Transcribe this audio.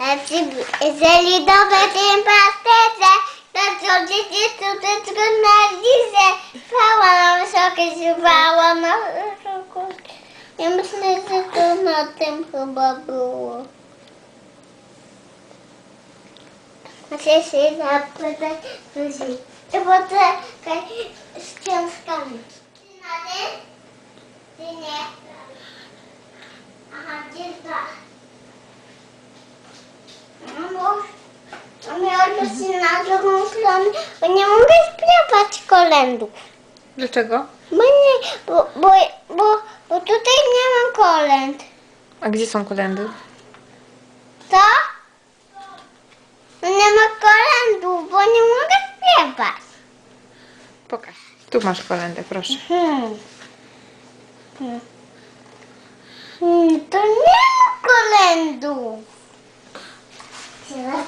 Jeżeli dobre tym pasterze, to co dzieci tutaj trudna lizę. Pała na wysokie śpiewało na wysokość. Ja myślę, że to na tym chyba było. Muszę się zapytać Zuzi. To a my odnosimy na drugą stronę, bo nie mogę śpiewać kolędów. Dlaczego? Bo nie, bo, bo, bo, bo tutaj nie ma kolęd. A gdzie są kolendy? Co? No nie ma kolędów, bo nie mogę śpiewać. Pokaż. Tu masz kolendę, proszę. Hmm. Hmm. Hmm, to nie ma kolędów. Teraz